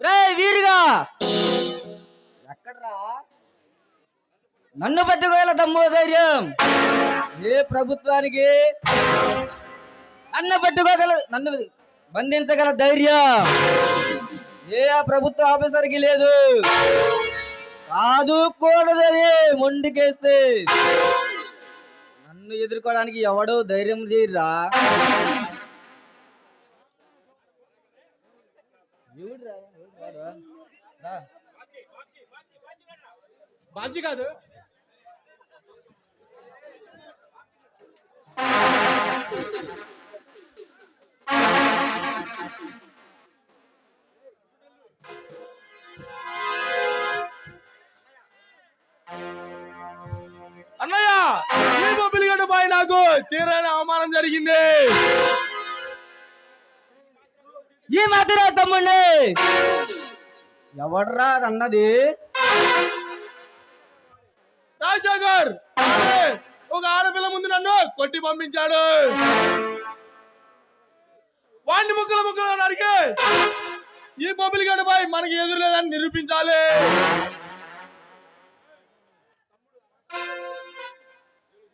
రే వీరుగా! ఎక్కడ్రా? నన్ను పట్టుకోగల దమ్ము ధైర్యం? ఏ ప్రభుత్వానికి? నన్ను పట్టుకోగల నన్ను బంధించగల ధైర్యం? ఏ ఆ ప్రభుత్వ ఆఫీసర్కి లేదు? కాదు కూడదని మొండికేస్తే. ఎదుర్కోవడానికి ఎవడో ధైర్యం చేయరా. బాబ్జీ కాదు. అన్నయ్య! బాయ్ నాకు తీరైన అవమానం జరిగింది. ఈ మాదిరా తమ్ముండి. ఎవడరా అన్నది రాజశేఖర్! ఒక ఆడపిల్ల ముందు నన్ను కొట్టి పంపించాడు. వాడిని ముక్కలు ముక్కలు నరికి ఈ బొబ్బిలిగడ్డ బాయ్ మనకి ఎదురు లేదని నిరూపించాలి.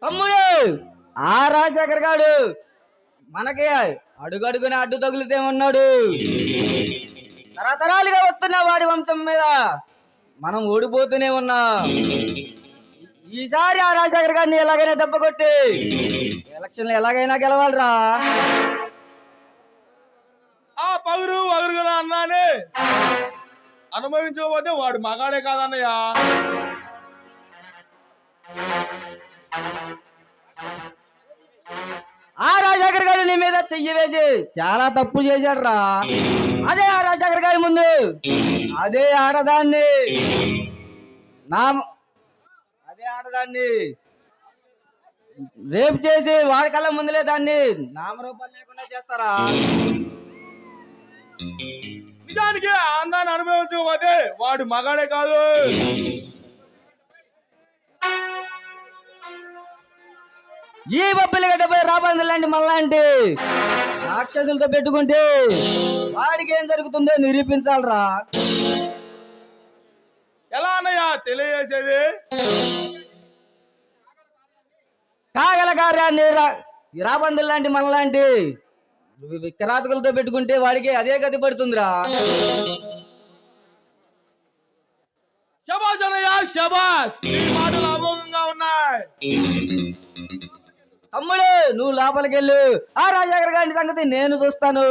తమ్ముడు ఆ రాజశేఖర్ గాడు మనకి అడుగడుగున అడ్డు తగులుతే ఉన్నాడు తరతరాలుగా వస్తున్న వాడి వంశం మీద మనం ఓడిపోతూనే ఉన్నాం. ఈసారి ఆ రాజశేఖర్ గారిని ఎలాగైనా దెబ్బ కొట్టి ఎలక్షన్లు ఎలాగైనా గెలవాలిరా. ఆ పగురు పగురుగా అన్నానే. అనుభవించకపోతే వాడు మగాడే కాదన్నయ్యా. ఆ రాజశేఖర్ గారు నీ మీద చెయ్యి వేసి చాలా తప్పు చేశాడు రా అదే ఆ రాజశేఖర్ గారి ముందు. అదే ఆడదాన్ని. నా అదే ఆడదాన్ని. రేపు చేసి వాడి కళ్ళ ముందులే దాన్ని నామరూపాలు లేకుండా చేస్తారా? నిజానికి అందాన్ని అనుభవించకపోతే వాడు మగాడే కాదు. ఈ బొబ్బిలి గడ్డపై రాబందులాంటి మళ్ళాంటి రాక్షసులతో పెట్టుకుంటే వాడికి ఏం జరుగుతుందో నిరూపించాలరా. ఎలా అన్నయ్య తెలియజేసేది? కాగల కార్యాన్ని రా- ఈ రాబందులు లాంటి మనలాంటి కిరాతకులతో పెట్టుకుంటే వాడికి అదే గతి పడుతుందిరా. శబాస్ అన్నయ్య శబాస్ నీ మాటలు అమోఘంగా ఉన్నాయి. అమ్ముడు నువ్వు లోపలికెళ్ళు. ఆ రాజాగర్ గారి సంగతి నేను చూస్తాను.